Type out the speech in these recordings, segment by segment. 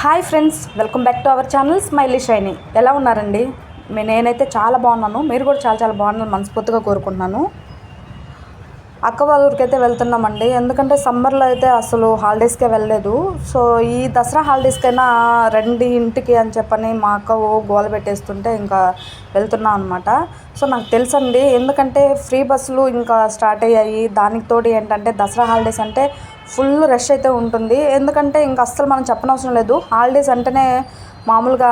Hi friends welcome back to our channel Smiley Shiny. ఎలా ఉన్నారండి? నేనైతే చాలా బాగున్నాను. మీరు కూడా చాలా చాలా బాగున్నాను మనస్ఫూర్తిగా కోరుకుంటున్నాను. అక్క వాళ్ళ ఊరికైతే వెళ్తున్నామండి. ఎందుకంటే సమ్మర్లో అయితే అసలు హాలిడేస్కే వెళ్ళలేదు. సో ఈ దసరా హాలిడేస్కైనా రండి ఇంటికి అని చెప్పని మా అక్క ఓ గోల పెట్టేస్తుంటే ఇంకా వెళ్తున్నాం అనమాట సో నాకు తెలుసండి. ఎందుకంటే ఫ్రీ బస్సులు ఇంకా స్టార్ట్ అయ్యాయి. దానికి తోడు ఏంటంటే దసరా హాలిడేస్ అంటే ఫుల్ రష్ అయితే ఉంటుంది. ఎందుకంటే ఇంకా అస్సలు మనం చెప్పనవసరం లేదు. హాలిడేస్ అంటేనే మామూలుగా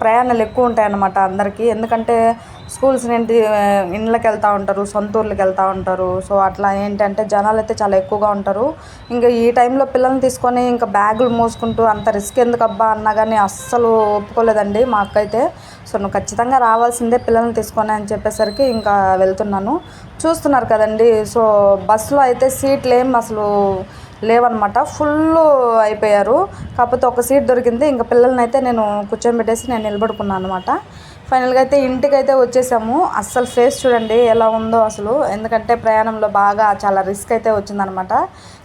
ప్రయాణాలు ఎక్కువ ఉంటాయి అన్నమాట అందరికీ. ఎందుకంటే స్కూల్స్ నుండి ఇండ్లకి వెళ్తూ ఉంటారు సొంత ఊర్లకి వెళ్తూ ఉంటారు. సో అట్లా ఏంటంటే జనాలు అయితే చాలా ఎక్కువగా ఉంటారు. ఇంకా ఈ టైంలో పిల్లల్ని తీసుకొని ఇంకా బ్యాగులు మోసుకుంటూ అంత రిస్క్ ఎందుకు అబ్బా అన్నా కానీ అస్సలు ఒప్పుకోలేదండి మా అక్క అయితే సో నువ్వు ఖచ్చితంగా రావాల్సిందే పిల్లల్ని తీసుకొని అని చెప్పేసరికి ఇంకా వెళ్తున్నాను. చూస్తున్నారు కదండి. సో బస్సులో అయితే సీట్లు ఏం అసలు లేవన్నమాట ఫుల్ అయిపోయారు. కాకపోతే ఒక సీట్ దొరికింది. ఇంకా పిల్లల్ని అయితే నేను కూర్చోబెట్టేసి నేను నిలబడుకున్నాను అనమాట. ఫైనల్గా అయితే ఇంటికి అయితే వచ్చేసాము. అస్సలు ఫేస్ చూడండి ఎలా ఉందో అసలు. ఎందుకంటే ప్రయాణంలో బాగా చాలా రిస్క్ అయితే వచ్చిందనమాట.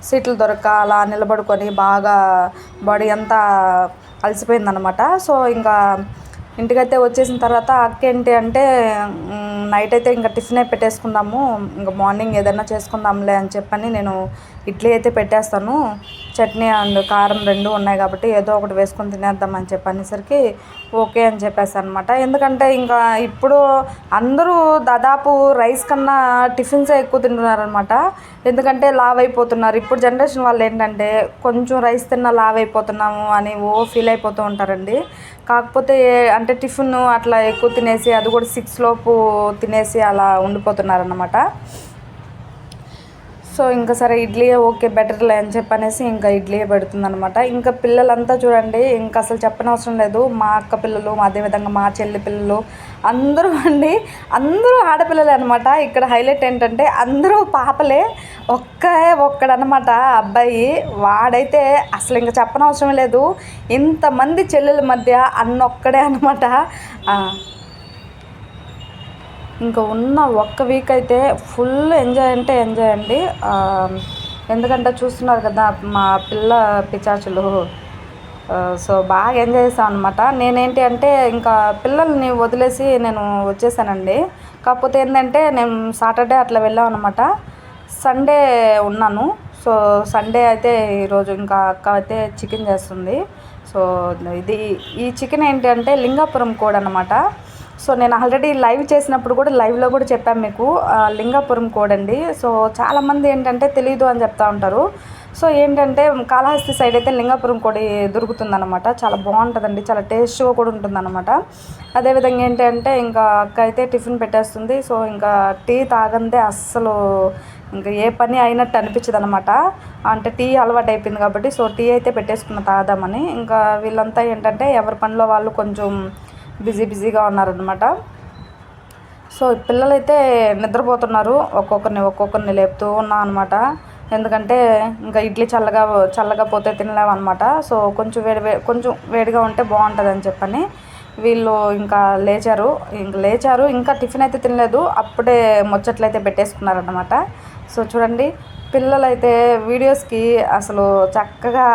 సీట్లు దొరక్క అలా నిలబడుకొని బాగా బాడీ అంతా అలసిపోయిందనమాట. సో ఇంకా ఇంటికైతే వచ్చేసిన తర్వాత అక్కేంటి అంటే నైట్ అయితే ఇంకా టిఫినే పెట్టేసుకుందాము. ఇంకా మార్నింగ్ ఏదైనా చేసుకుందాంలే అని చెప్పని నేను ఇడ్లీ అయితే పెట్టేస్తాను. చట్నీ అండ్ కారం రెండు ఉన్నాయి కాబట్టి ఏదో ఒకటి వేసుకొని తినేద్దామని చెప్పి అనేసరికి ఓకే అని చెప్పేసి అనమాట ఎందుకంటే ఇంకా ఇప్పుడు అందరూ దాదాపు రైస్ కన్నా టిఫిన్సే ఎక్కువ తింటున్నారనమాట ఎందుకంటే లావ్ అయిపోతున్నారు ఇప్పుడు జనరేషన్ వాళ్ళు ఏంటంటే కొంచెం రైస్ తిన్నా లావ్ అయిపోతున్నాము అని ఓ ఫీల్ అయిపోతూ ఉంటారండి. కాకపోతే అంటే టిఫిన్ అట్లా ఎక్కువ తినేసి అది కూడా సిక్స్ లోపు తినేసి అలా ఉండిపోతున్నారన్నమాట. సో ఇంకా సరే ఇడ్లీయే ఓకే బెటర్లే అని చెప్పనేసి ఇంకా ఇడ్లీయే పెడుతుంది అనమాట ఇంకా పిల్లలంతా చూడండి ఇంకా అసలు చెప్పనవసరం లేదు. మా అక్క పిల్లలు అదేవిధంగా మా చెల్లి పిల్లలు అందరూ అండి అందరూ ఆడపిల్లలే అనమాట ఇక్కడ హైలైట్ ఏంటంటే అందరూ పాపలే ఒక్కే ఒక్కడనమాట అబ్బాయి. వాడైతే అసలు ఇంకా చెప్పనవసరం లేదు. ఇంతమంది చెల్లెల మధ్య అన్నొక్కడే అనమాట ఇంకా ఉన్న ఒక్క వీక్ అయితే ఫుల్ ఎంజాయ్ అంటే ఎంజాయ్ అండి. ఎందుకంటే చూస్తున్నారు కదా మా పిల్ల పిచాచులు. సో బాగా ఎంజాయ్ చేసాం అనమాట నేనేంటి అంటే ఇంకా పిల్లల్ని వదిలేసి నేను వచ్చేసానండి. కాకపోతే ఏంటంటే నేను సాటర్డే అట్లా వెళ్ళాం అనమాట సండే ఉన్నాను. సో సండే అయితే ఈరోజు ఇంకా అక్క అయితే చికెన్ చేస్తుంది. సో ఇది ఈ చికెన్ ఏంటి అంటే లింగాపురం కోడ్ అనమాట సో నేను ఆల్రెడీ లైవ్ చేసినప్పుడు కూడా లైవ్లో కూడా చెప్పాను మీకు లింగాపురం కోడ్ అండి. సో చాలామంది ఏంటంటే తెలియదు అని చెప్తా ఉంటారు. సో ఏంటంటే కాళహస్తి సైడ్ అయితే లింగాపురం కోడి దొరుకుతుందనమాట చాలా బాగుంటుందండి చాలా టేస్ట్గా కూడా ఉంటుందన్నమాట. అదేవిధంగా ఏంటంటే ఇంకా అక్క అయితే టిఫిన్ పెట్టేస్తుంది. సో ఇంకా టీ తాగందే అస్సలు ఇంకా ఏ పని అయినట్టు అనిపించదు అనమాట అంటే టీ అలవాటు అయిపోయింది కాబట్టి సో టీ అయితే పెట్టేసుకున్న తాగదామని. ఇంకా వీళ్ళంతా ఏంటంటే ఎవరి పనిలో వాళ్ళు కొంచెం బిజీ బిజీగా ఉన్నారనమాట సో పిల్లలైతే నిద్రపోతున్నారు. ఒక్కొక్కరిని ఒక్కొక్కరిని లేపుతూ ఉన్నా అనమాట ఎందుకంటే ఇంకా ఇడ్లీ చల్లగా చల్లగా పోతే తినలేమన్నమాట. సో కొంచెం వేడి కొంచెం వేడిగా ఉంటే బాగుంటుంది అని చెప్పని వీళ్ళు ఇంకా లేచారు. ఇంకా లేచారు. ఇంకా టిఫిన్ అయితే తినలేదు. అప్పుడే ముచ్చట్లయితే పెట్టేసుకున్నారనమాట సో చూడండి పిల్లలైతే వీడియోస్కి అసలు చక్కగా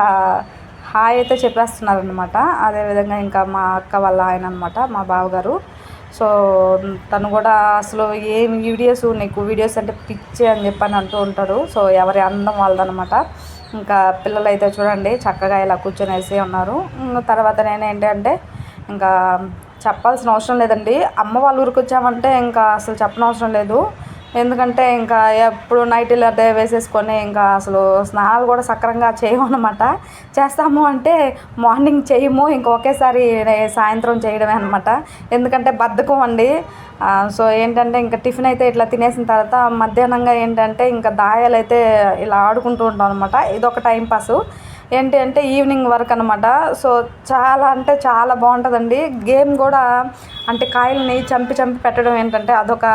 హాయ్ అయితే చెప్పేస్తున్నారనమాట అదేవిధంగా ఇంకా మా అక్క వాళ్ళ ఆయన అనమాట మా బావగారు. సో తను కూడా అసలు ఏం వీడియోస్ నీకు వీడియోస్ అంటే పిచ్చే అని చెప్పని అంటూ ఉంటాడు సో ఎవరి అందం వాళ్ళదనమాట ఇంకా పిల్లలు అయితే చూడండి చక్కగా ఇలా కూర్చొనేసి ఉన్నారు. తర్వాత నేనేంటంటే ఇంకా చెప్పాల్సిన అవసరం లేదండి. అమ్మ వాళ్ళ ఊరికి వచ్చామంటే ఇంకా అసలు చెప్పనవసరం లేదు. ఎందుకంటే ఇంకా ఎప్పుడు నైటీలు అదే వేసేసుకొని ఇంకా అసలు స్నానాలు కూడా సక్రంగా చేయమన్నమాట చేస్తాము అంటే మార్నింగ్ చేయము ఇంకా ఒకేసారి సాయంత్రం చేయడమే అనమాట ఎందుకంటే బద్ధకం అండి. సో ఏంటంటే ఇంకా టిఫిన్ అయితే ఇట్లా తినేసిన తర్వాత మధ్యాహ్నంగా ఏంటంటే ఇంకా దాయాలు అయితే ఇలా ఆడుకుంటూ ఉంటాం అనమాట ఇదొక టైం పాసు. ఏంటి అంటే ఈవినింగ్ వరకు అనమాట సో చాలా అంటే చాలా బాగుంటుందండి. గేమ్ కూడా అంటే కాయల్ని చంపి చంపి పెట్టడం ఏంటంటే అదొక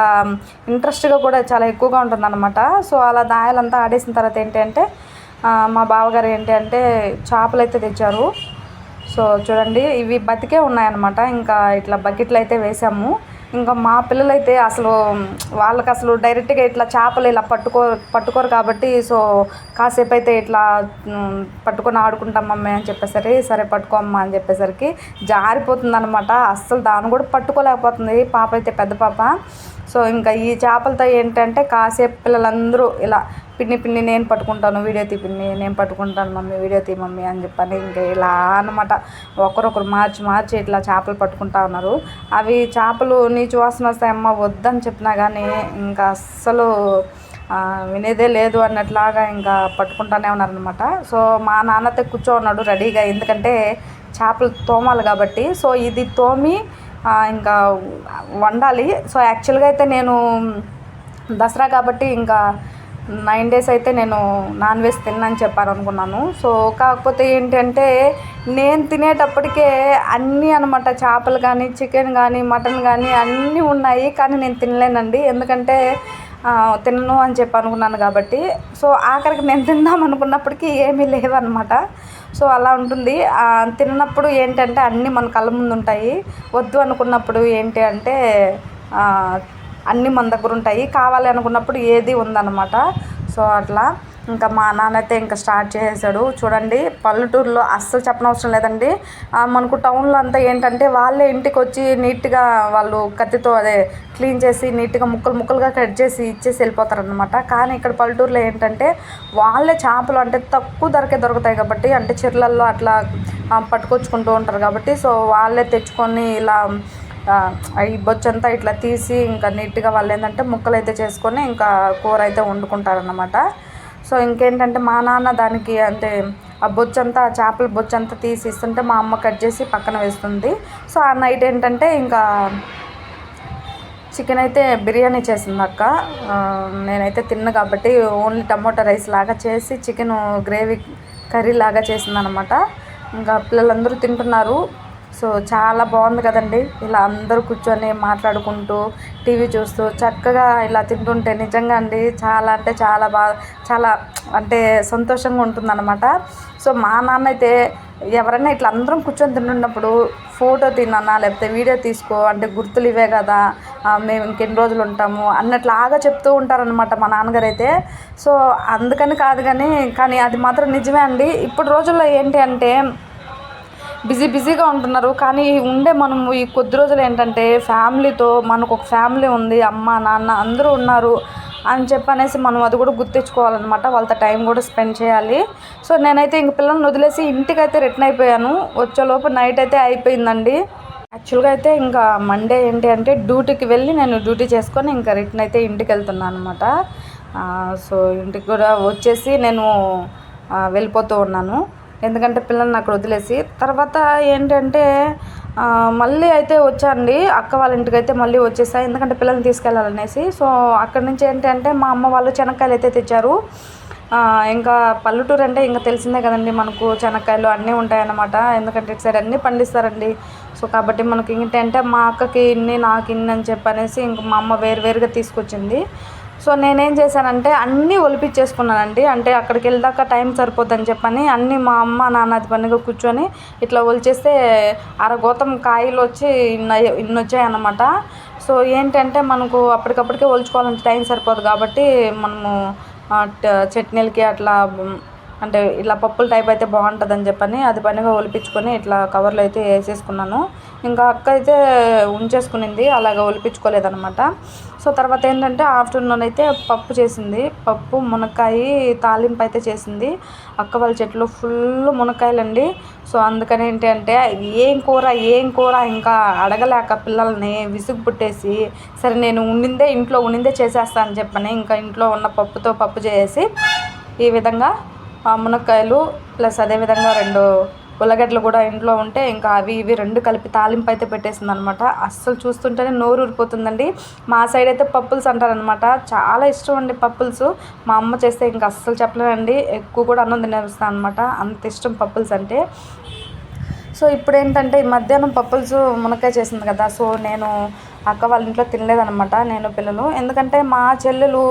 ఇంట్రెస్ట్గా కూడా చాలా ఎక్కువగా ఉంటుందన్నమాట. సో అలా దాయాలంతా ఆడేసిన తర్వాత ఏంటి అంటే మా బావగారు ఏంటి అంటే చేపలు అయితే తెచ్చారు. సో చూడండి ఇవి బతికే ఉన్నాయన్నమాట. ఇంకా ఇట్లా బకెట్లు అయితే వేసాము. ఇంకా మా పిల్లలైతే అసలు వాళ్ళకి అసలు డైరెక్ట్గా ఇట్లా చేపలు ఇలా పట్టుకో పట్టుకోరు కాబట్టి సో కాసేపు అయితే ఇట్లా పట్టుకొని ఆడుకుంటాం మమ్మీ అని చెప్పేసరి సరే పట్టుకో అమ్మా అని చెప్పేసరికి జారిపోతుంది అనమాట అస్సలు దాన్ని కూడా పట్టుకోలేకపోతుంది. పాప అయితే పెద్ద పాప. సో ఇంకా ఈ చేపలతో ఏంటంటే కాసేపు పిల్లలందరూ ఇలా పిన్ని పిన్ని నేను పట్టుకుంటాను వీడియో తీ పిన్ని నేను పట్టుకుంటాను మమ్మీ వీడియో తీ మమ్మీ అని చెప్పని ఇంకా ఇలా అనమాట ఒకరొకరు మార్చి మార్చి ఇట్లా చేపలు పట్టుకుంటా ఉన్నారు. అవి చేపలు నీచు వాసన వస్తాయమ్మ వద్దని చెప్పినా కానీ ఇంకా అస్సలు వినేదే లేదు అన్నట్లాగా ఇంకా పట్టుకుంటానే ఉన్నారనమాట సో మా నాన్నతో కూర్చో ఉన్నాడు రెడీగా. ఎందుకంటే చేపలు తోమాలి కాబట్టి. సో ఇది తోమి ఇంకా వండాలి. సో యాక్చువల్గా అయితే నేను దసరా కాబట్టి ఇంకా నైన్ డేస్ అయితే నేను నాన్ వెజ్ తిన్నాను చెప్పాను అనుకున్నాను సో కాకపోతే ఏంటంటే నేను తినేటప్పటికే అన్నీ అనమాట చేపలు కానీ చికెన్ కానీ మటన్ కానీ అన్నీ ఉన్నాయి కానీ నేను తినలేనండి. ఎందుకంటే తినను అని చెప్పి అనుకున్నాను కాబట్టి. సో ఆఖరికి నేను తిందాం అనుకున్నప్పటికీ ఏమీ లేవన్నమాట సో అలా ఉంటుంది. తిన్నప్పుడు ఏంటంటే అన్నీ మన కళ్ళ ముందు ఉంటాయి. వద్దు అనుకున్నప్పుడు ఏంటి అంటే అన్నీ మన దగ్గర ఉంటాయి. కావాలి అనుకున్నప్పుడు ఏది ఉందన్నమాట. సో అట్లా ఇంకా మా నాన్న అయితే ఇంకా స్టార్ట్ చేసేసాడు చూడండి పల్లెటూరులో అస్సలు చెప్పనవసరం లేదండి. మనకు టౌన్లో అంతా ఏంటంటే వాళ్ళే ఇంటికి వచ్చి నీట్గా వాళ్ళు కత్తితో అదే క్లీన్ చేసి నీట్గా ముక్కలు ముక్కలుగా కట్ చేసి ఇచ్చేసి వెళ్ళిపోతారనమాట కానీ ఇక్కడ పల్లెటూరులో ఏంటంటే వాళ్ళే చేపలు అంటే తక్కువ ధరకే దొరుకుతాయి కాబట్టి అంటే చెర్లల్లో అట్లా పట్టుకొచ్చుకుంటూ ఉంటారు కాబట్టి సో వాళ్ళే తెచ్చుకొని ఇలా ఈ బొచ్చంతా ఇట్లా తీసి ఇంకా నీట్గా వాళ్ళు ఏంటంటే ముక్కలు అయితే చేసుకొని ఇంకా కూర అయితే వండుకుంటారనమాట సో ఇంకేంటంటే మా నాన్న దానికి అంటే ఆ బొచ్చంతా చేపల బొచ్చంతా తీసి ఇస్తుంటే మా అమ్మ కట్ చేసి పక్కన వేస్తుంది. సో ఆ నైట్ ఏంటంటే ఇంకా చికెన్ అయితే బిర్యానీ చేసింది అక్క. నేనైతే తిన్న కాబట్టి ఓన్లీ టమోటా రైస్ లాగా చేసి చికెన్ గ్రేవీ కర్రీ లాగా చేసిందనమాట ఇంకా పిల్లలందరూ తింటున్నారు. సో చాలా బాగుంది కదండి. ఇలా అందరూ కూర్చొని మాట్లాడుకుంటూ టీవీ చూస్తూ చక్కగా ఇలా తింటుంటే నిజంగా అండి చాలా అంటే చాలా బాగా చాలా అంటే సంతోషంగా ఉంటుందన్నమాట. సో మా నాన్న అయితే ఎవరైనా ఇట్లా అందరం కూర్చొని తింటున్నప్పుడు ఫోటో తిన్నానా లేకపోతే వీడియో తీసుకో అంటే గుర్తులు ఇవే కదా మేము ఇంకెన్ని రోజులు ఉంటాము అన్నట్లాగా చెప్తూ ఉంటారనమాట మా నాన్నగారు అయితే సో అందుకని కాదు కానీ కానీ అది మాత్రం నిజమే అండి. ఇప్పుడు రోజుల్లో ఏంటి అంటే బిజీ బిజీగా ఉంటున్నారు. కానీ ఉండే మనం ఈ కొద్ది రోజులు ఏంటంటే ఫ్యామిలీతో మనకు ఒక ఫ్యామిలీ ఉంది అమ్మ నాన్న అందరూ ఉన్నారు అని చెప్పనేసి మనం అది కూడా గుర్తించుకోవాలన్నమాట. వాళ్ళతో టైం కూడా స్పెండ్ చేయాలి. సో నేనైతే ఇంక పిల్లల్ని వదిలేసి ఇంటికైతే రిటర్న్ అయిపోయాను. వచ్చేలోపు నైట్ అయితే అయిపోయిందండి. యాక్చువల్గా అయితే ఇంకా మండే ఏంటి అంటే డ్యూటీకి వెళ్ళి నేను డ్యూటీ చేసుకొని ఇంకా రిటర్న్ అయితే ఇంటికి వెళ్తున్నాను అనమాట సో ఇంటికి కూడా వచ్చేసి నేను వెళ్ళిపోతూ ఉన్నాను. ఎందుకంటే పిల్లల్ని అక్కడ వదిలేసి. తర్వాత ఏంటంటే మళ్ళీ అయితే వచ్చాండి అక్క వాళ్ళ ఇంటికి అయితే మళ్ళీ వచ్చేసా. ఎందుకంటే పిల్లల్ని తీసుకెళ్ళాలనేసి. సో అక్కడి నుంచి ఏంటంటే మా అమ్మ వాళ్ళు శనక్కాయలు అయితే తెచ్చారు. ఇంకా పల్లెటూరు అంటే ఇంకా తెలిసిందే కదండి మనకు. చెనక్కాయలు అన్నీ ఉంటాయన్నమాట. ఎందుకంటే ఇటు సైడ్ అన్నీ పండిస్తారండి. సో కాబట్టి మనకి ఏంటంటే మా అక్కకి ఇన్ని నాకు ఇన్ని అని చెప్పనేసి ఇంక మా అమ్మ వేరు వేరుగా తీసుకొచ్చింది. సో నేనేం చేశానంటే అన్నీ ఒలిపించేసుకున్నానండి అంటే అక్కడికి వెళ్ళాక టైం సరిపోద్దని చెప్పని అన్నీ మా అమ్మ నాన్నది పనిగా కూర్చొని ఇట్లా ఒలిచేస్తే అరగోతం కాయలు వచ్చి ఇన్ని వచ్చాయన్నమాట వచ్చాయి సో ఏంటంటే మనకు అప్పటికప్పటికే ఒలుచుకోవాలంటే టైం సరిపోదు కాబట్టి మనము చట్నీలకి అట్లా అంటే ఇట్లా పప్పుల టైప్ అయితే బాగుంటుందని చెప్పని అది పనిగా ఒలిపించుకొని ఇట్లా కవర్లో అయితే వేసేసుకున్నాను. ఇంకా అక్క అయితే ఉంచేసుకునింది అలాగ ఒలిపించుకోలేదనమాట సో తర్వాత ఏంటంటే ఆఫ్టర్నూన్ అయితే పప్పు చేసింది. పప్పు మునక్కాయ తాలింపు అయితే చేసింది. అక్క వాళ్ళ చెట్లు ఫుల్ మునక్కాయలండి. సో అందుకని ఏంటి అంటే ఏం కూర ఏం కూర ఇంకా అడగలేక పిల్లల్ని విసుగు పుట్టేసి సరే నేను ఉండిందే ఇంట్లో ఉండిందే చేసేస్తా అని చెప్పని ఇంకా ఇంట్లో ఉన్న పప్పుతో పప్పు చేసి ఈ విధంగా మునక్కాయలు ప్లస్ అదేవిధంగా రెండు ఉల్లగడ్డలు కూడా ఇంట్లో ఉంటే ఇంకా అవి ఇవి రెండు కలిపి తాలింపు అయితే పెట్టేసింది అనమాట అస్సలు చూస్తుంటేనే నోరు ఊరిపోతుందండి. మా సైడ్ అయితే పప్పుల్స్ అంటారనమాట. చాలా ఇష్టం అండి పప్పుల్స్. మా అమ్మ చేస్తే ఇంకా అస్సలు చెప్పలేనండి ఎక్కువ కూడా అన్నం తినేస్తాను అనమాట. అంత ఇష్టం పప్పుల్స్ అంటే. సో ఇప్పుడు ఏంటంటే ఈ మధ్యాహ్నం పప్పుల్స్ మునక్కాయ చేసింది కదా. సో నేను అక్క వాళ్ళ ఇంట్లో తినలేదనమాట. నేను పిల్లలు. ఎందుకంటే మా చెల్లెలు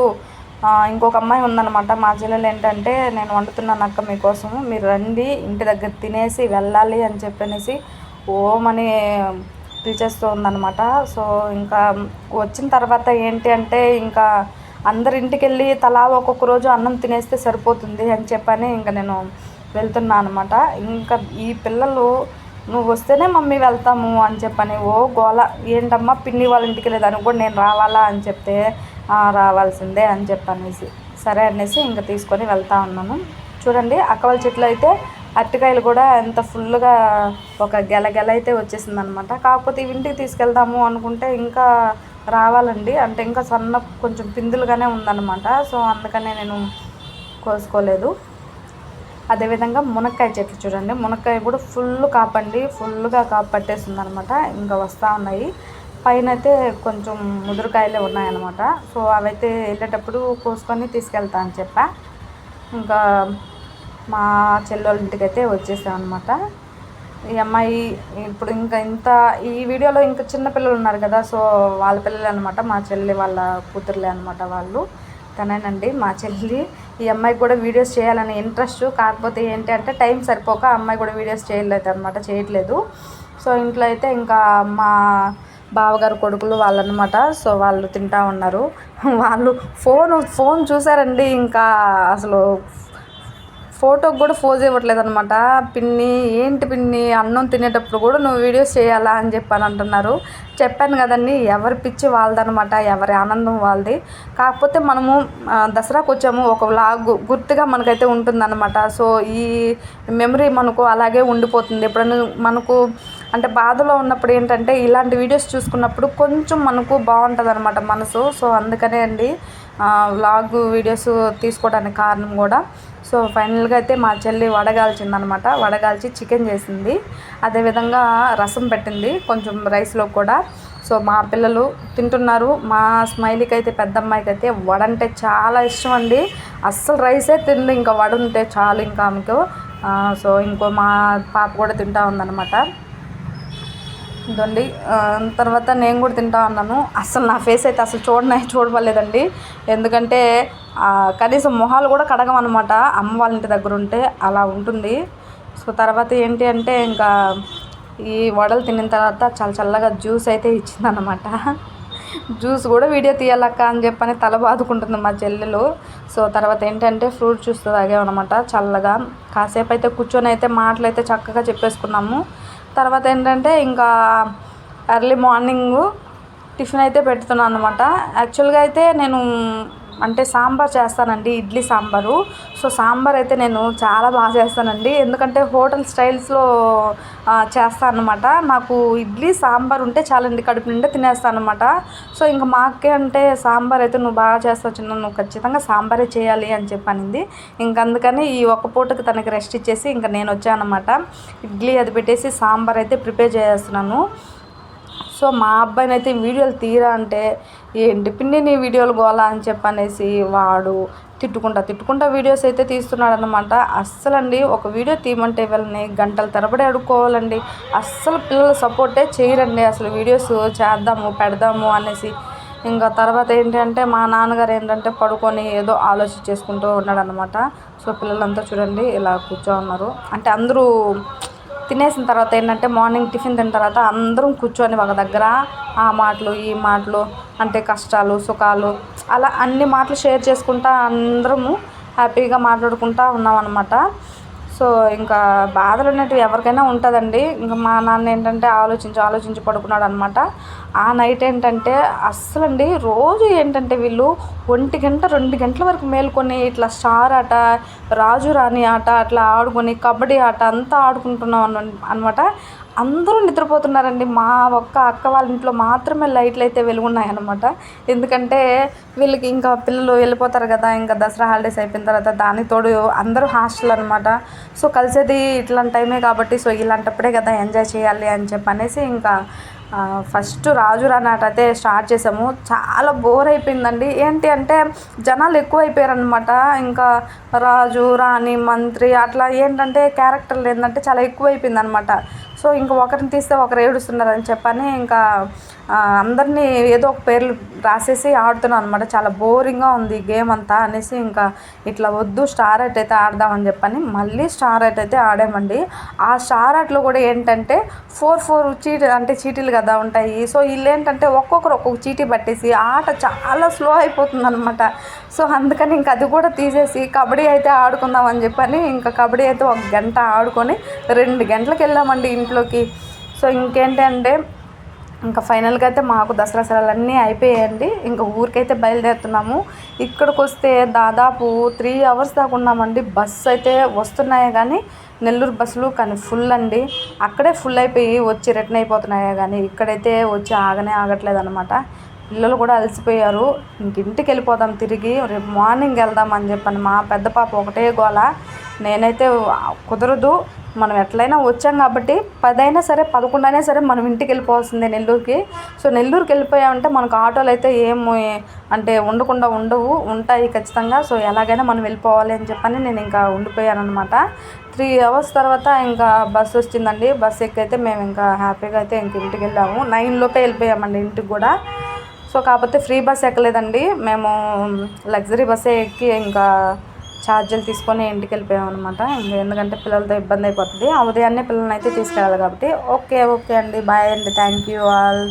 ఇంకొక అమ్మాయి ఉందన్నమాట. మా చెల్లెలు ఏంటంటే నేను వండుతున్నాను అక్క మీకోసం మీరు రండి ఇంటి దగ్గర తినేసి వెళ్ళాలి అని చెప్పనేసి ఓమని పిలిచేస్తూ ఉందన్నమాట. సో ఇంకా వచ్చిన తర్వాత ఏంటి అంటే ఇంకా అందరింటికి వెళ్ళి తలా ఒక్కొక్క రోజు అన్నం తినేస్తే సరిపోతుంది అని చెప్పని ఇంకా నేను వెళ్తున్నా అనమాట ఇంకా ఈ పిల్లలు నువ్వు వస్తేనే మమ్మీ వెళ్తాము అని చెప్పని ఓ గోల ఏంటమ్మా పిన్ని వాళ్ళ ఇంటికి లేదని కూడా నేను రావాలా అని చెప్తే రావాల్సిందే అని చెప్పనేసి. సరే అనేసి ఇంకా తీసుకొని వెళ్తా ఉన్నాను. చూడండి అక్కవాళ్ళ చెట్లు అయితే అరటికాయలు కూడా ఎంత ఫుల్గా ఒక గెల గెల అయితే వచ్చేసింది అనమాట కాకపోతే ఇంటికి తీసుకెళ్దాము అనుకుంటే ఇంకా రావాలండి. అంటే ఇంకా సన్న కొంచెం పిందులుగానే ఉందన్నమాట సో అందుకనే నేను కోసుకోలేదు. అదేవిధంగా మునక్కాయ చెట్లు చూడండి. మునక్కాయ కూడా ఫుల్ కాపండి. ఫుల్గా కాపు పట్టేస్తుంది అనమాట ఇంకా వస్తూ ఉన్నాయి. పైన అయితే కొంచెం ముదురుకాయలే ఉన్నాయన్నమాట. సో అవైతే వెళ్ళేటప్పుడు కోసుకొని తీసుకెళ్తా అని చెప్పా. ఇంకా మా చెల్లెళ్ళ ఇంటికి అయితే వచ్చేసామన్నమాట. ఈ అమ్మాయి ఇప్పుడు ఇంకా ఇంత ఈ వీడియోలో ఇంకా చిన్న పిల్లలు ఉన్నారు కదా. సో వాళ్ళ పిల్లలు అనమాట మా చెల్లి వాళ్ళ కూతురులే అనమాట వాళ్ళు. తనేనండి మా చెల్లి. ఈ అమ్మాయికి కూడా వీడియోస్ చేయాలని ఇంట్రెస్ట్ కాకపోతే ఏంటి అంటే టైం సరిపోక అమ్మాయి కూడా వీడియోస్ చేయలేదు అనమాట చేయట్లేదు. సో ఇంట్లో అయితే ఇంకా మా బావగారు కొడుకులు వాళ్ళనమాట సో వాళ్ళు తింటా ఉన్నారు. వాళ్ళు ఫోన్ ఫోన్ చూసారండి. ఇంకా అసలు ఫోటోకి కూడా ఫోజ్ ఇవ్వట్లేదు అనమాట పిన్ని ఏంటి పిన్ని అన్నం తినేటప్పుడు కూడా నువ్వు వీడియోస్ చేయాలా అని చెప్పాను అంటున్నారు. చెప్పాను కదండి ఎవరి పిచ్చి వాళ్ళదనమాట ఎవరి ఆనందం వాళ్ళది. కాకపోతే మనము దసరాకు వచ్చాము ఒక లాగ్ గుర్తుగా మనకైతే ఉంటుందన్నమాట. సో ఈ మెమరీ మనకు అలాగే ఉండిపోతుంది. ఎప్పుడైనా మనకు అంటే బాధలో ఉన్నప్పుడు ఏంటంటే ఇలాంటి వీడియోస్ చూసుకున్నప్పుడు కొంచెం మనకు బాగుంటుంది అనమాట మనసు. సో అందుకనే అండి వ్లాగ్ వీడియోస్ తీసుకోవడానికి కారణం కూడా. సో ఫైనల్గా అయితే మా చెల్లి వడగాల్చిందనమాట వడగాల్చి చికెన్ చేసింది. అదేవిధంగా రసం పెట్టింది కొంచెం రైస్లో కూడా. సో మా పిల్లలు తింటున్నారు. మా స్మైలీకి అయితే పెద్ద అమ్మాయికి అయితే వడ అంటే చాలా ఇష్టం అండి. అస్సలు రైసే తింది ఇంకా వడ ఉంటే చాలు ఇంకా ఆమెకు. సో ఇంకో మా పాప కూడా తింటా ఉందన్నమాట ఇదండి తర్వాత నేను కూడా తింటా ఉన్నాను అసలు నా ఫేస్ అయితే అసలు చూడనే చూడవలేదండి. ఎందుకంటే కనీసం మొహాలు కూడా కడగమన్నమాట. అమ్మ వాళ్ళ ఇంటి దగ్గర ఉంటే అలా ఉంటుంది. సో తర్వాత ఏంటి అంటే ఇంకా ఈ వడలు తిన్న తర్వాత చాలా చల్లగా జ్యూస్ అయితే ఇచ్చిందన్నమాట. జ్యూస్ కూడా వీడియో తీయాలక్క అని చెప్పని తల బాదుకుంటుంది మా చెల్లెలు. సో తర్వాత ఏంటంటే ఫ్రూట్ జ్యూస్ తాగామన్నమాట చల్లగా. కాసేపు అయితే కూర్చొని అయితే మాటలు అయితే చక్కగా చెప్పేసుకున్నాము. తర్వాత ఏంటంటే ఇంకా ఎర్లీ మార్నింగు టిఫిన్ అయితే పెడుతున్నాను అనమాట యాక్చువల్గా అయితే నేను అంటే సాంబార్ చేస్తానండి ఇడ్లీ సాంబారు. సో సాంబార్ అయితే నేను చాలా బాగా చేస్తానండి. ఎందుకంటే హోటల్ స్టైల్స్లో చేస్తాను అనమాట నాకు ఇడ్లీ సాంబార్ ఉంటే చాలండి కడుపు నిండా తినేస్తాను అనమాట సో ఇంకా మాకే అంటే సాంబార్ అయితే నువ్వు బాగా చేస్తావు చిన్న నువ్వు ఖచ్చితంగా సాంబారే చేయాలి అని చెప్పనింది. ఇంక అందుకని ఈ ఒక్క పూటకి తనకి రెస్ట్ ఇచ్చేసి ఇంకా నేను వచ్చానమాట ఇడ్లీ అది పెట్టేసి సాంబార్ అయితే ప్రిపేర్ చేస్తున్నాను. సో మా అబ్బాయిని అయితే వీడియోలు తీరా అంటే ఏంటి పిన్ని నీ వీడియోలు గోలా అని చెప్పనేసి వాడు తిట్టుకుంటా తిట్టుకుంటా వీడియోస్ అయితే తీస్తున్నాడు అనమాట అస్సలండి ఒక వీడియో తీయమంటే వీళ్ళని గంటల తరబడి అడుక్కోవాలండి. అస్సలు పిల్లలు సపోర్టే చేయరండి అసలు వీడియోస్ చేద్దాము పెడదాము అనేసి. ఇంకా తర్వాత ఏంటంటే మా నాన్నగారు ఏంటంటే పడుకొని ఏదో ఆలోచించేసుకుంటూ ఉన్నాడనమాట సో పిల్లలంతా చూడండి ఇలా కూర్చో ఉన్నారు. అంటే అందరూ తినేసిన తర్వాత ఏంటంటే మార్నింగ్ టిఫిన్ తిన్న తర్వాత అందరం కూర్చొని ఒక దగ్గర ఆ మాటలు ఈ మాటలు అంటే కష్టాలు సుఖాలు అలా అన్ని మాటలు షేర్ చేసుకుంటా అందరము హ్యాపీగా మాట్లాడుకుంటా ఉన్నాం అనమాట సో ఇంకా బాధలు అనేటివి ఎవరికైనా ఉంటుందండి. ఇంకా మా నాన్న ఏంటంటే ఆలోచించి ఆలోచించి పడుకున్నాడు అనమాట ఆ నైట్ ఏంటంటే అస్సలండి రోజు ఏంటంటే వీళ్ళు ఒంటి గంట రెండు గంటల వరకు మేల్కొని ఇట్లా స్టార్ ఆట రాజు రాణి ఆట అట్లా ఆడుకొని కబడ్డీ ఆట అంతా ఆడుకుంటున్నాం అనమాట అందరూ నిద్రపోతున్నారండి. మా ఒక్క అక్క వాళ్ళ ఇంట్లో మాత్రమే లైట్లు అయితే వెలుగున్నాయన్నమాట. ఎందుకంటే వీళ్ళకి ఇంకా పిల్లలు వెళ్ళిపోతారు కదా ఇంకా దసరా హాలిడేస్ అయిపోయిన తర్వాత దాని తోడు అందరూ హాస్టల్ అనమాట సో కలిసేది ఇట్లాంటి టైమే కాబట్టి సో ఇలాంటప్పుడే కదా ఎంజాయ్ చేయాలి అని చెప్పి అనేసి ఇంకా ఫస్ట్ రాజు రానాట అయితే స్టార్ట్ చేసాము. చాలా బోర్ అయిపోయిందండి. ఏంటి అంటే జనాలు ఎక్కువ అయిపోయారనమాట ఇంకా రాజు రాణి మంత్రి అట్లా ఏంటంటే క్యారెక్టర్లు ఏంటంటే చాలా ఎక్కువ అనమాట సో ఇంకా ఒకరిని తీస్తే ఒకరు ఏడుస్తున్నారని చెప్పని ఇంకా అందరినీ ఏదో ఒక పేర్లు రాసేసి ఆడుతున్నాను అనమాట చాలా బోరింగ్గా ఉంది గేమ్ అంతా అనేసి ఇంకా ఇట్లా వద్దు స్టార్ ఆర్ట్ అయితే ఆడదామని చెప్పని మళ్ళీ స్టార్ ఆర్ట్ అయితే ఆడామండి. ఆ స్టార్ ఆర్ట్లో కూడా ఏంటంటే ఫోర్ ఫోర్ చీటీ అంటే చీటీలు కదా ఉంటాయి. సో వీళ్ళు ఏంటంటే ఒక్కొక్కరు ఒక్కొక్క చీటీ పట్టేసి ఆట చాలా స్లో అయిపోతుంది అనమాట సో అందుకని ఇంకా అది కూడా తీసేసి కబడ్డీ అయితే ఆడుకుందాం అని చెప్పని ఇంకా కబడ్డీ అయితే ఒక గంట ఆడుకొని రెండు గంటలకు వెళ్ళామండి ఇంట్లోకి. సో ఇంకేంటంటే ఇంకా ఫైనల్గా అయితే మాకు దసరా సెలవులు అన్నీ అయిపోయాయండి. ఇంకా ఊరికైతే బయలుదేరుతున్నాము. ఇక్కడికి వస్తే దాదాపు త్రీ అవర్స్ దాకా ఉన్నామండి. బస్సు అయితే వస్తున్నాయి కానీ నెల్లూరు బస్సులు కానీ ఫుల్ అండి. అక్కడే ఫుల్ అయిపోయి వచ్చి రిటర్న్ అయిపోతున్నాయి కానీ ఇక్కడైతే వచ్చి ఆగనే ఆగట్లేదు అనమాట పిల్లలు కూడా అలసిపోయారు. ఇంక ఇంటికి వెళ్ళిపోదాం తిరిగి రేపు మార్నింగ్ వెళ్దాం అని చెప్పని. మా పెద్ద పాప ఒకటే గోల. నేనైతే కుదరదు. మనం ఎట్లయినా వచ్చాం కాబట్టి పదైనా సరే పదకొండు అయినా సరే మనం ఇంటికి వెళ్ళిపోవాల్సిందే నెల్లూరుకి. సో నెల్లూరుకి వెళ్ళిపోయామంటే మనకు ఆటోలు అయితే ఏం అంటే ఉండకుండా ఉండవు ఉంటాయి ఖచ్చితంగా. సో ఎలాగైనా మనం వెళ్ళిపోవాలి అని చెప్పని నేను ఇంకా ఉండిపోయాను అనమాట త్రీ అవర్స్ తర్వాత ఇంకా బస్సు వచ్చిందండి. బస్సు ఎక్కైతే మేము ఇంకా హ్యాపీగా అయితే ఇంక ఇంటికి వెళ్ళాము. నైన్ లోపే వెళ్ళిపోయామండి ఇంటికి కూడా. సో కాకపోతే ఫ్రీ బస్ ఎక్కలేదండి. మేము లగ్జరీ బస్సే ఎక్కి ఇంకా ఛార్జీలు తీసుకొని ఇంటికి వెళ్ళిపోయాం అనమాట ఇంకా ఎందుకంటే పిల్లలతో ఇబ్బంది అయిపోతుంది. ఆ ఉదయాన్నే పిల్లల్ని అయితే తీసుకెళ్ళాలి కాబట్టి. ఓకే ఓకే అండి. బాయ్ అండి. Thank you all.